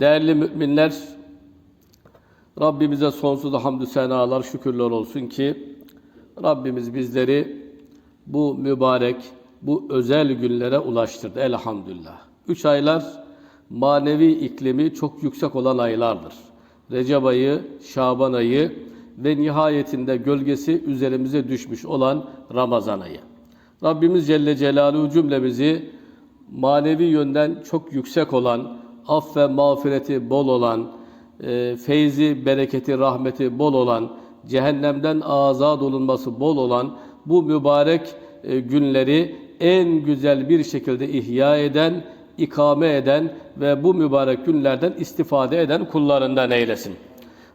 Değerli müminler, Rabbimize sonsuz hamdü senalar, şükürler olsun ki Rabbimiz bizleri bu mübarek, bu özel günlere ulaştırdı elhamdülillah. Üç aylar manevi iklimi çok yüksek olan aylardır. Recep ayı, Şaban ayı ve nihayetinde gölgesi üzerimize düşmüş olan Ramazan ayı. Rabbimiz Celle Celaluhu cümlemizi manevi yönden çok yüksek olan, af ve mağfireti bol olan, e, feyzi, bereketi, rahmeti bol olan, cehennemden azad olunması bol olan bu mübarek e, günleri en güzel bir şekilde ihya eden, ikame eden ve bu mübarek günlerden istifade eden kullarından eylesin.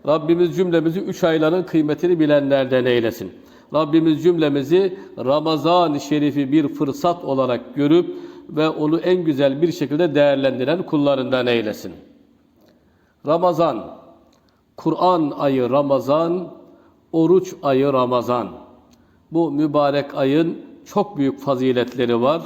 Rabbimiz cümlemizi üç ayların kıymetini bilenlerden eylesin. Rabbimiz cümlemizi Ramazan-ı Şerif'i bir fırsat olarak görüp ve onu en güzel bir şekilde değerlendiren kullarından eylesin. Ramazan, Kur'an ayı Ramazan, oruç ayı Ramazan. Bu mübarek ayın çok büyük faziletleri var.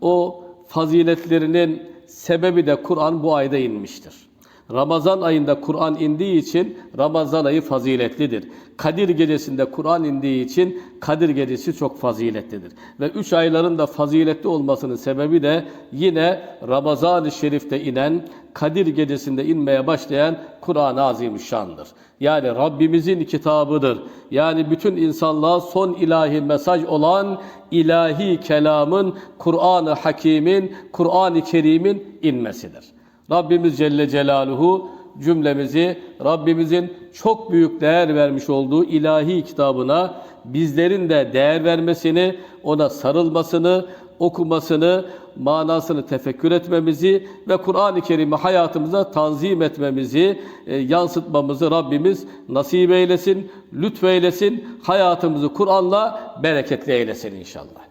O faziletlerinin sebebi de Kur'an bu ayda inmiştir. Ramazan ayında Kur'an indiği için Ramazan ayı faziletlidir. Kadir gecesinde Kur'an indiği için Kadir gecesi çok faziletlidir. Ve üç ayların da faziletli olmasının sebebi de yine Ramazan-ı Şerif'te inen, Kadir gecesinde inmeye başlayan Kur'an-ı Azimüşşan'dır. Yani Rabbimizin kitabıdır. Yani bütün insanlığa son ilahi mesaj olan ilahi kelamın, Kur'an-ı Hakim'in, Kur'an-ı Kerim'in inmesidir. Rabbimiz Celle Celaluhu cümlemizi Rabbimizin çok büyük değer vermiş olduğu ilahi kitabına bizlerin de değer vermesini, ona sarılmasını, okumasını, manasını tefekkür etmemizi ve Kur'an-ı Kerim'i hayatımıza tanzim etmemizi, e, yansıtmamızı Rabbimiz nasip eylesin, lütfeylesin, hayatımızı Kur'an'la bereketli eylesin inşallah.